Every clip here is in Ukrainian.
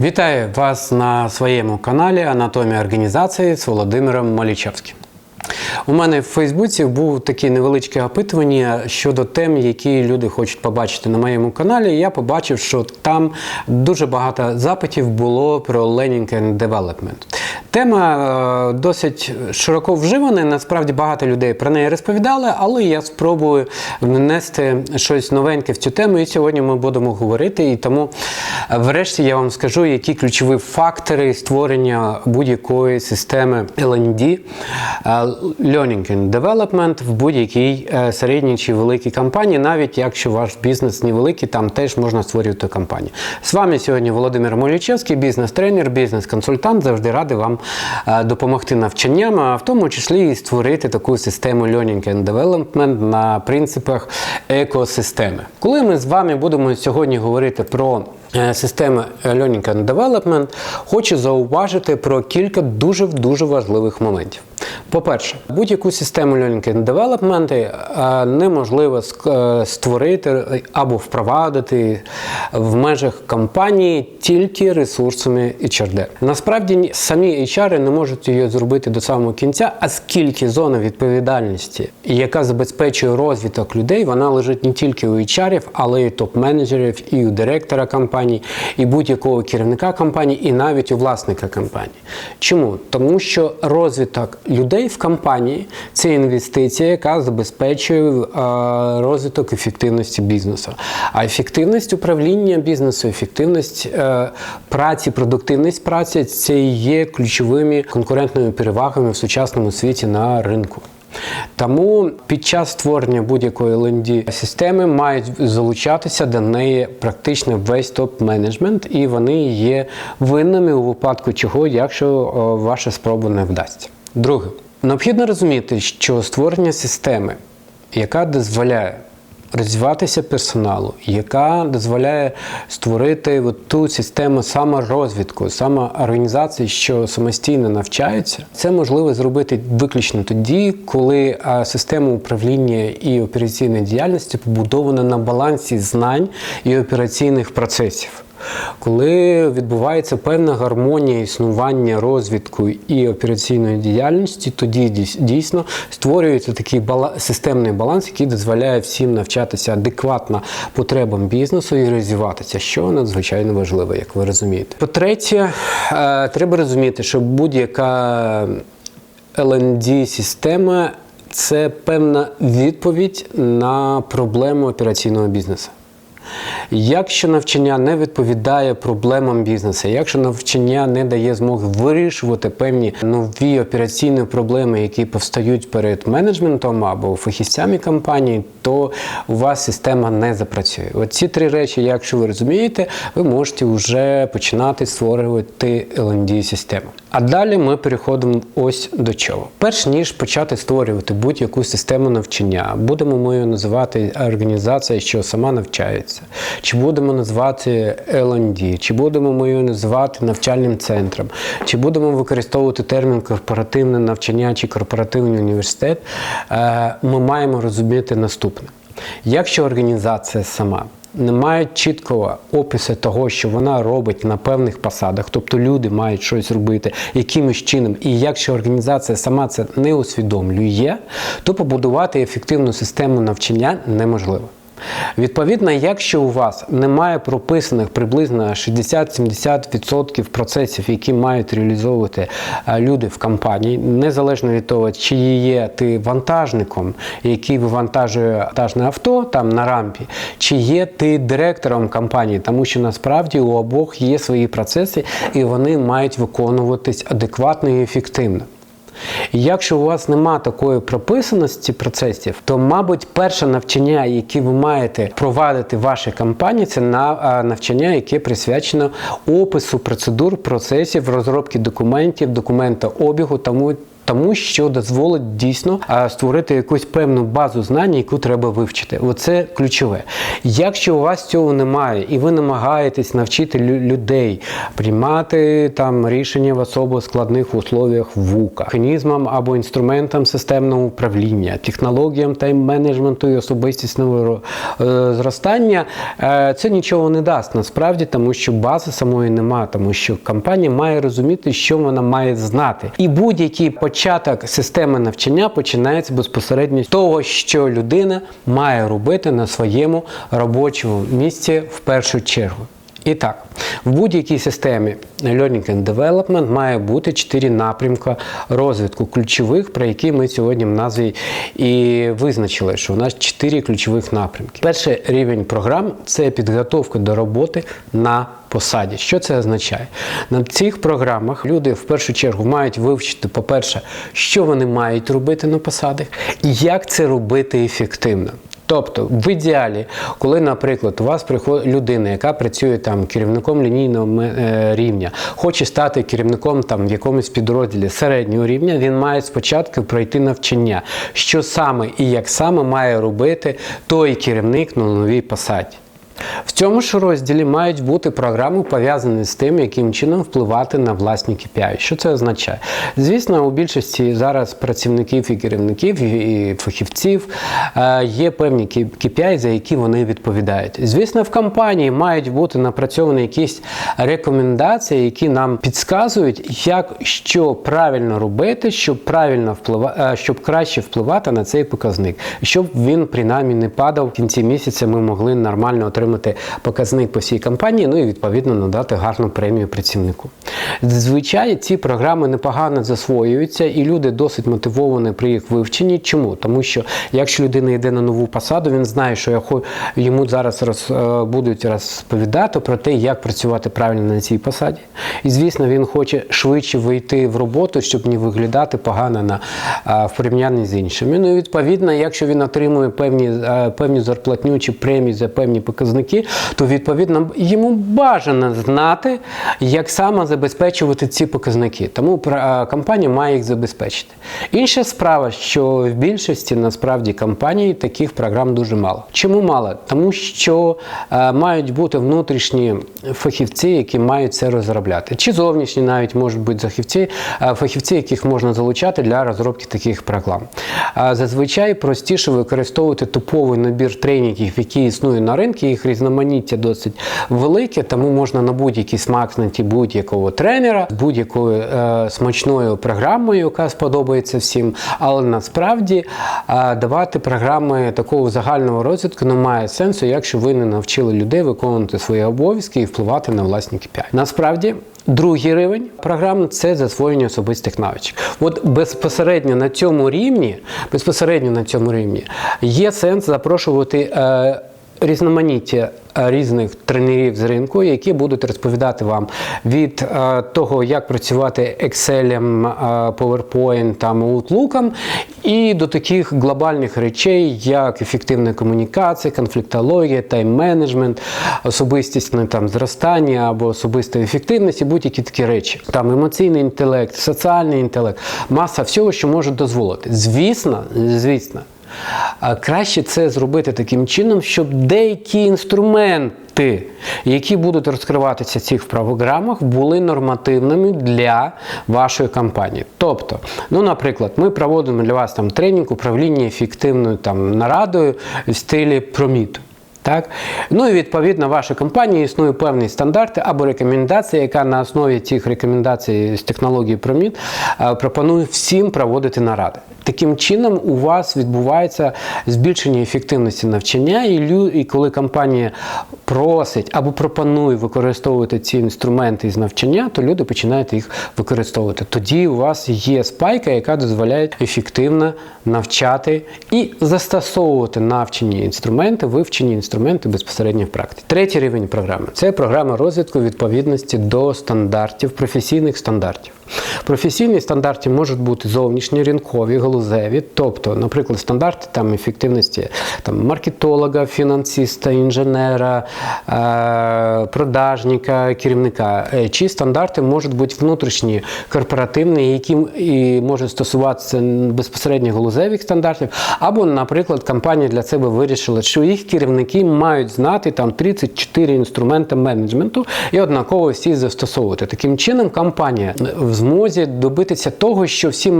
Вітаю вас на своєму каналі Анатомія організації з Володимиром Малічевським. У мене в Фейсбуці був таке невеличке опитування щодо тем, які люди хочуть побачити на моєму каналі. Я побачив, що там дуже багато запитів було про learning and development. Тема е, досить широко вживана. Насправді багато людей про неї розповідали, але я спробую внести щось новеньке в цю тему. І сьогодні ми будемо говорити. І тому, е, врешті, я вам скажу, які ключові фактори створення будь-якої системи LND, е, Learning and Development в будь-якій середній чи великій компанії, навіть якщо ваш бізнес невеликий, там теж можна створювати компанію. З вами сьогодні Володимир Молічевський, бізнес-тренер, бізнес-консультант. Завжди радий вам допомогти навчанням, а в тому числі і створити таку систему Learning and Development на принципах екосистеми. Коли ми з вами будемо сьогодні говорити про е, системи Learning and Development, хочу зауважити про кілька дуже дуже важливих моментів. По-перше, будь-яку систему Learning Development е, неможливо е, створити або впровадити в межах компанії тільки ресурсами HRD. Насправді самі HR не можуть її зробити до самого кінця, оскільки зона відповідальності, яка забезпечує розвиток людей, вона лежить не тільки у HR, але й у топ-менеджерів, і у директора компанії, і будь-якого керівника компанії, і навіть у власника компанії. Чому? Тому що розвиток людей в компанії це інвестиція, яка забезпечує е, розвиток ефективності бізнесу. А ефективність управління бізнесу, ефективність е, праці, продуктивність праці це є ключовими конкурентними перевагами в сучасному світі на ринку. Тому під час створення будь-якої LND системи мають залучатися до неї практично весь топ-менеджмент, і вони є винними у випадку чого, якщо ваша спроба не вдасться. Друге, необхідно розуміти, що створення системи, яка дозволяє розвиватися персоналу, яка дозволяє створити от ту систему саморозвитку, самоорганізації, що самостійно навчаються. Це можливо зробити виключно тоді, коли система управління і операційної діяльності побудована на балансі знань і операційних процесів. Коли відбувається певна гармонія існування розвитку і операційної діяльності, тоді дійсно створюється такий системний баланс, який дозволяє всім навчатися адекватно потребам бізнесу і розвиватися, що надзвичайно важливо, як ви розумієте. По-третє, е, треба розуміти, що будь-яка LND система це певна відповідь на проблему операційного бізнесу. Якщо навчання не відповідає проблемам бізнесу, якщо навчання не дає змоги вирішувати певні нові операційні проблеми, які повстають перед менеджментом або фахівцями компанії, то у вас система не запрацює. Оці три речі, якщо ви розумієте, ви можете вже починати створювати LND систему. А далі ми переходимо ось до чого. Перш ніж почати створювати будь-яку систему навчання, будемо ми її називати організація, що сама навчається, чи будемо називати L&D, чи будемо ми її називати навчальним центром, чи будемо використовувати термін корпоративне навчання чи корпоративний університет, е, ми маємо розуміти наступне. Якщо організація сама не мають чіткого опису того, що вона робить на певних посадах, тобто люди мають щось робити якимось чином, і якщо організація сама це не усвідомлює, то побудувати ефективну систему навчання неможливо. Відповідно, якщо у вас немає прописаних приблизно 60-70% процесів, які мають реалізовувати е, люди в компанії, незалежно від того, чи є ти вантажником, який вивантажує вантажне авто там на рампі, чи є ти директором компанії, тому що насправді у обох є свої процеси, і вони мають виконуватись адекватно і ефективно. І Якщо у вас нема такої прописаності процесів, то, мабуть, перше навчання, яке ви маєте провадити в вашій компанії, це на навчання, яке присвячено опису процедур, процесів, розробки документів, документообігу, тому тому що дозволить дійсно створити якусь певну базу знань, яку треба вивчити. Оце ключове. Якщо у вас цього немає, і ви намагаєтесь навчити людей приймати там рішення в особо складних условіях ВУКа, механізмам або інструментам системного управління, технологіям тайм-менеджменту і особистісного е, зростання, е, це нічого не дасть насправді, тому що бази самої немає, тому що компанія має розуміти, що вона має знати. І будь-який початок системи навчання починається безпосередньо з того, що людина має робити на своєму робочому місці в першу чергу. І так, в будь-якій системі Learning and Development має бути чотири напрямки розвитку ключових, про які ми сьогодні в назві і визначили, що у нас чотири ключових напрямки. Перший рівень програм це підготовка до роботи на посаді. Що це означає? На цих програмах люди в першу чергу мають вивчити, по-перше, що вони мають робити на посадах і як це робити ефективно. Тобто, в ідеалі, коли, наприклад, у вас приходить людина, яка працює там керівником лінійного е, рівня, хоче стати керівником там в якомусь підрозділі середнього рівня, він має спочатку пройти навчання, що саме і як саме має робити той керівник на новій посаді. В цьому ж розділі мають бути програми, пов'язані з тим, яким чином впливати на власні KPI. Що це означає? Звісно, у більшості зараз працівників і керівників і фахівців е, є певні KPI, за які вони відповідають. Звісно, в компанії мають бути напрацьовані якісь рекомендації, які нам підказують, як що правильно робити, щоб правильно вплива... е, щоб краще впливати на цей показник, щоб він принаймні не падав в кінці місяця. Ми могли нормально отримати показник по всій компанії, ну і відповідно надати гарну премію працівнику. Зазвичай ці програми непогано засвоюються, і люди досить мотивовані при їх вивченні. Чому? Тому що якщо людина йде на нову посаду, він знає, що йому зараз роз, е, будуть розповідати про те, як працювати правильно на цій посаді. І звісно, він хоче швидше вийти в роботу, щоб не виглядати погано на в порівнянні з іншими. Ну і відповідно, якщо він отримує певні, е, певні зарплатню чи премії за певні показники, то відповідно йому бажано знати, як саме забезпечувати ці показники. Тому компанія має їх забезпечити. Інша справа, що в більшості насправді компаній таких програм дуже мало. Чому мало? Тому що е, мають бути внутрішні фахівці, які мають це розробляти, чи зовнішні навіть можуть бути фахівці, е, фахівці, яких можна залучати для розробки таких програм. Зазвичай простіше використовувати типовий набір тренінгів, які існують на ринку, їх різноманіття досить велике, тому можна на будь-який смак знайти будь-якого тренера будь-якою е, смачною програмою, яка сподобається всім. Але насправді е, давати програми такого загального розвитку не має сенсу, якщо ви не навчили людей виконувати свої обов'язки і впливати на власні KPI. Насправді. Другий рівень програми це засвоєння особистих навичок. От безпосередньо на цьому рівні, безпосередньо на цьому рівні є сенс запрошувати е, різноманіття е, різних тренерів з ринку, які будуть розповідати вам від е, того, як працювати Excel, е, PowerPoint, там, Outlook, і до таких глобальних речей, як ефективна комунікація, конфліктологія, тайм-менеджмент, особистісне там зростання або особиста ефективність і будь-які такі речі. Там емоційний інтелект, соціальний інтелект, маса всього, що може дозволити. Звісно, звісно. Краще це зробити таким чином, щоб деякі інструменти, які будуть розкриватися в цих програмах, були нормативними для вашої компанії. Тобто, ну, наприклад, ми проводимо для вас там тренінг управління ефективною там нарадою в стилі проміту. Так? Ну і відповідно вашій компанії існує певні стандарти або рекомендації, яка на основі цих рекомендацій з технології Проміт е, пропонує всім проводити наради. Таким чином, у вас відбувається збільшення ефективності навчання, і, коли компанія просить або пропонує використовувати ці інструменти з навчання, то люди починають їх використовувати. Тоді у вас є спайка, яка дозволяє ефективно навчати і застосовувати навчені інструменти, вивчені інструменти безпосередньо в практиці. Третій рівень програми це програма розвитку відповідності до стандартів, професійних стандартів. Професійні стандарти можуть бути зовнішні, ринкові, галузеві, тобто, наприклад, стандарти там ефективності там, маркетолога, фінансиста, інженера, е, продажника, керівника. Е, Чи стандарти можуть бути внутрішні, корпоративні, які і можуть стосуватися безпосередньо галузевих стандартів, або, наприклад, компанія для себе вирішила, що їх керівники мають знати там 34 інструменти менеджменту і однаково всі застосовувати. Таким чином, компанія в змозі добитися того, що всі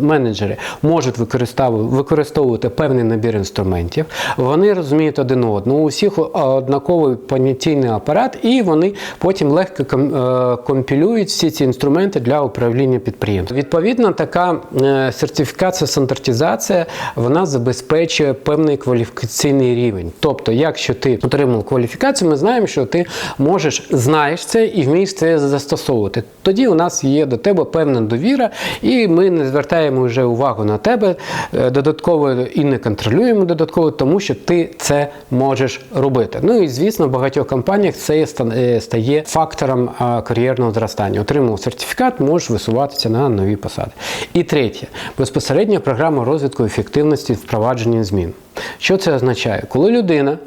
менеджери можуть використовувати, певний набір інструментів. Вони розуміють один одного, у всіх однаковий понятійний апарат, і вони потім легко е, компілюють всі ці інструменти для управління підприємством. Відповідно, така е, сертифікація, стандартизація вона забезпечує певний кваліфікаційний рівень. Тобто, якщо ти отримав кваліфікацію, ми знаємо, що ти можеш знаєш це і вмієш це застосовувати. Тоді у нас є до тебе певна довіра, і ми не звертаємо вже увагу на тебе е, додатково і не контролюємо додатково, тому що ти це можеш робити. Ну і звісно, в багатьох компаніях це е, стає фактором кар'єрного зростання. Отримав сертифікат, можеш висуватися на нові посади. І третє, безпосередня програма розвитку ефективності впровадження змін. Що це означає? Коли людина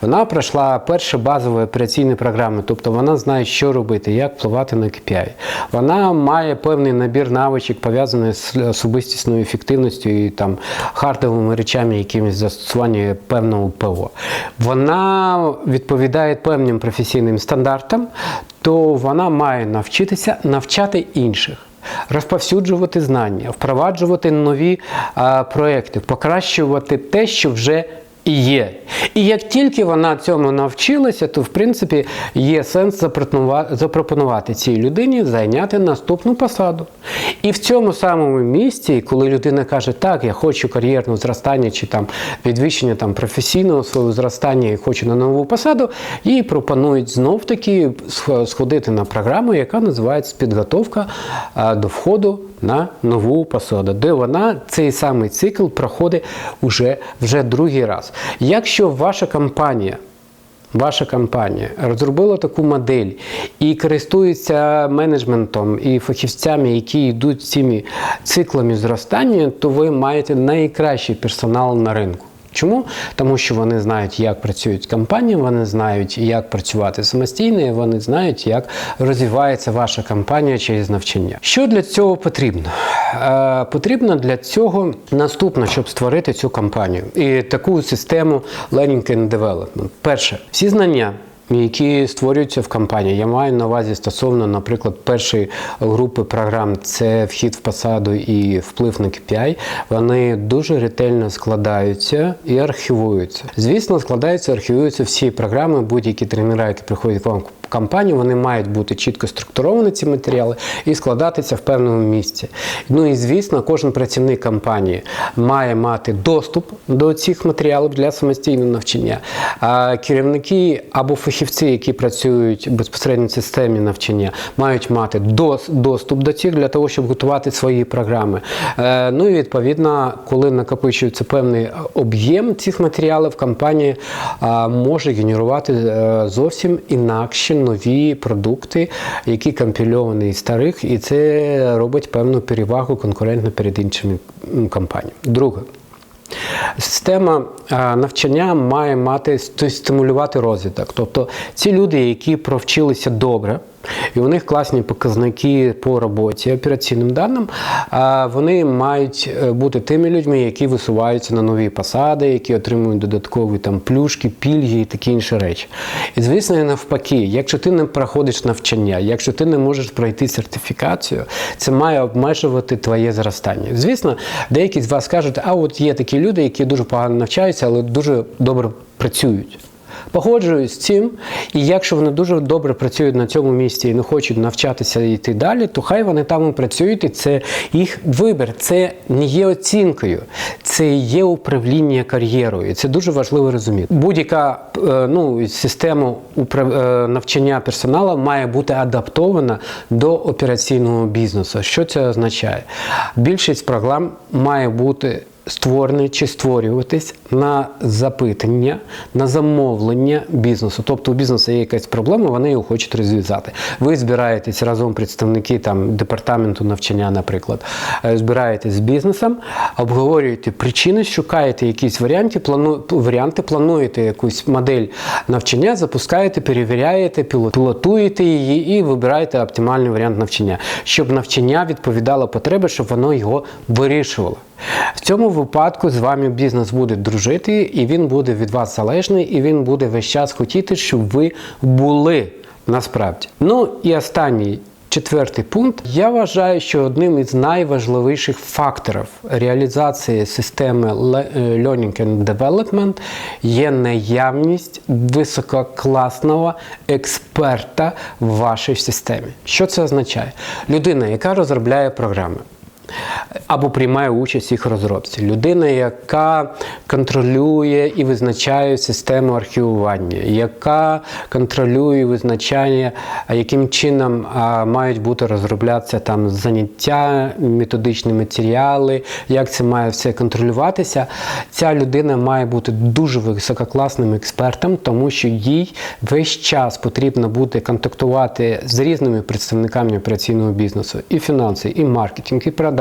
вона пройшла перші базові операційні програми, тобто вона знає, що робити, як впливати на KPI. Вона має певний набір навичок, пов'язаний з особистісною ефективністю і там хардовими речами, якимись застосування певного ПО. Вона відповідає певним професійним стандартам, то вона має навчитися навчати інших. Розповсюджувати знання, впроваджувати нові а, проекти, покращувати те, що вже і є. І як тільки вона цьому навчилася, то в принципі є сенс запропонува- запропонувати цій людині зайняти наступну посаду. І в цьому самому місці, коли людина каже, так, я хочу кар'єрного зростання чи там підвищення там професійного свого зростання і хочу на нову посаду, їй пропонують знов таки сх- сходити на програму, яка називається підготовка до входу на нову посаду, де вона цей самий цикл проходить вже, вже другий раз. Якщо ваша компанія Ваша компанія розробила таку модель і користується менеджментом і фахівцями, які йдуть цими циклами зростання, то ви маєте найкращий персонал на ринку. Чому? Тому що вони знають, як працюють компанії, вони знають, як працювати самостійно, і вони знають, як розвивається ваша компанія через навчання. Що для цього потрібно? Е, потрібно для цього наступне, щоб створити цю компанію і таку систему Learning and Development. Перше, всі знання. Які створюються в компанії. Я маю на увазі стосовно, наприклад, першої групи програм це вхід в посаду і вплив на KPI. Вони дуже ретельно складаються і архівуються. Звісно, складаються, архівуються всі програми, будь-які тренера, які приходять вам в компанію, вони мають бути чітко структуровані ці матеріали і складатися в певному місці. Ну і звісно, кожен працівник компанії має мати доступ до цих матеріалів для самостійного навчання. А керівники або фахівці, які працюють безпосередньо в системі навчання, мають мати доступ до цих для того, щоб готувати свої програми. Е, Ну і відповідно, коли накопичується певний об'єм цих матеріалів, компанія може генерувати е, зовсім інакші нові продукти, які компільовані із старих, і це робить певну перевагу конкурентно перед іншими компаніями. Друге. Система навчання має мати стимулювати розвиток. Тобто ці люди, які провчилися добре, і у них класні показники по роботі операційним даним, вони мають е, бути тими людьми, які висуваються на нові посади, які отримують додаткові там плюшки, пільги і такі інші речі. І звісно, навпаки, якщо ти не проходиш навчання, якщо ти не можеш пройти сертифікацію, це має обмежувати твоє зростання. Звісно, деякі з вас кажуть, а от є такі люди, які дуже погано навчаються, але дуже добре працюють. Погоджуюсь з цим, і якщо вони дуже добре працюють на цьому місці і не хочуть навчатися і йти далі, то хай вони там і працюють, і це їх вибір. Це не є оцінкою, це є управління кар'єрою. Це дуже важливо розуміти. Будь-яка е, ну, система е, навчання персоналу має бути адаптована до операційного бізнесу. Що це означає? Більшість програм має бути створений чи створюватись на запитання, на замовлення бізнесу. Тобто у бізнесу є якась проблема, вони його хочуть розв'язати. Ви збираєтесь разом, представники там департаменту навчання, наприклад, е, збираєтесь з бізнесом, обговорюєте причини, шукаєте якісь варіанти, плану, варіанти, плануєте якусь модель навчання, запускаєте, перевіряєте, пілот- пілотуєте її і вибираєте оптимальний варіант навчання, щоб навчання відповідало потреби, щоб воно його вирішувало. В цьому випадку з вами бізнес буде дружити, і він буде від вас залежний, і він буде весь час хотіти, щоб ви були насправді. Ну і останній. Четвертий пункт. Я вважаю, що одним із найважливіших факторів реалізації системи е, Learning and Development є наявність висококласного експерта в вашій системі. Що це означає? Людина, яка розробляє програми. Або приймає участь в їх розробці. Людина, яка контролює і визначає систему архівування, яка контролює і визначає, яким чином мають бути розроблятися там заняття, методичні матеріали, як це має все контролюватися. Ця людина має бути дуже висококласним експертом, тому що їй весь час потрібно буде контактувати з різними представниками операційного бізнесу, і фінанси, і маркетинг, і продажі,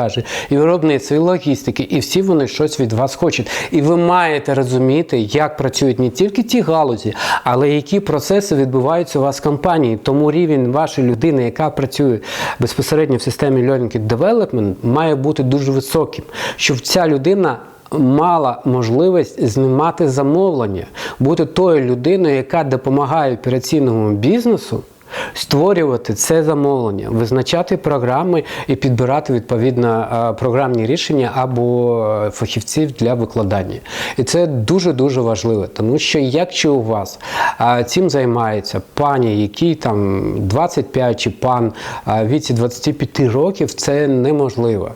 і виробництво, і логістики, і всі вони щось від вас хочуть. І ви маєте розуміти, як працюють не тільки ті галузі, але які процеси відбуваються у вас в компанії. Тому рівень вашої людини, яка працює безпосередньо в системі Learning Development, має бути дуже високим, щоб ця людина. Мала можливість знімати замовлення, бути тою людиною, яка допомагає операційному бізнесу створювати це замовлення, визначати програми і підбирати відповідно е, програмні рішення або е, фахівців для викладання. І це дуже дуже важливо, тому що якщо у вас цим займається пані, який там 25 чи пан віці 25 років, це неможливо.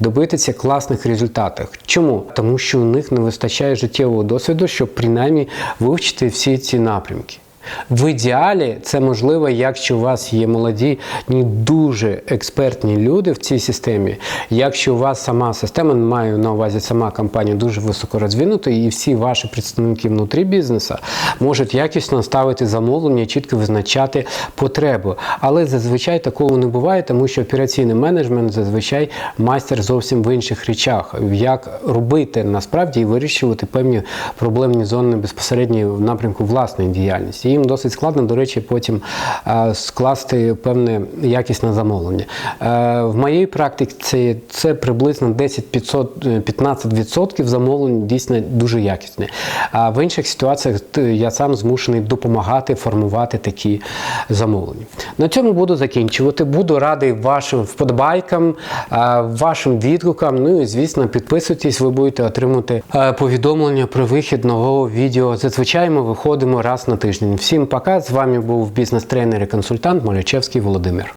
Добитися класних результатів. Чому? Тому що у них не вистачає життєвого досвіду, щоб принаймні вивчити всі ці напрямки. В ідеалі це можливо, якщо у вас є молоді, дуже експертні люди в цій системі. Якщо у вас сама система, маю на увазі сама компанія дуже високо розвинута, і всі ваші представники внутрі бізнесу можуть якісно ставити замовлення, чітко визначати потребу. Але зазвичай такого не буває, тому що операційний менеджмент зазвичай майстер зовсім в інших речах, як робити насправді і вирішувати певні проблемні зони безпосередньо в напрямку власної діяльності. Їм досить складно, до речі, потім е, скласти певне якісне замовлення. Е, В моїй практиці це приблизно 10-15% замовлень дійсно дуже якісне. А в інших ситуаціях я сам змушений допомагати формувати такі замовлення. На цьому буду закінчувати. Буду радий вашим вподобайкам, е, вашим відгукам. Ну і звісно, підписуйтесь, ви будете отримувати е, повідомлення про вихід нового відео. Зазвичай ми виходимо раз на тиждень. Всім пока. З вами був бізнес-тренер і консультант Малючевський Володимир.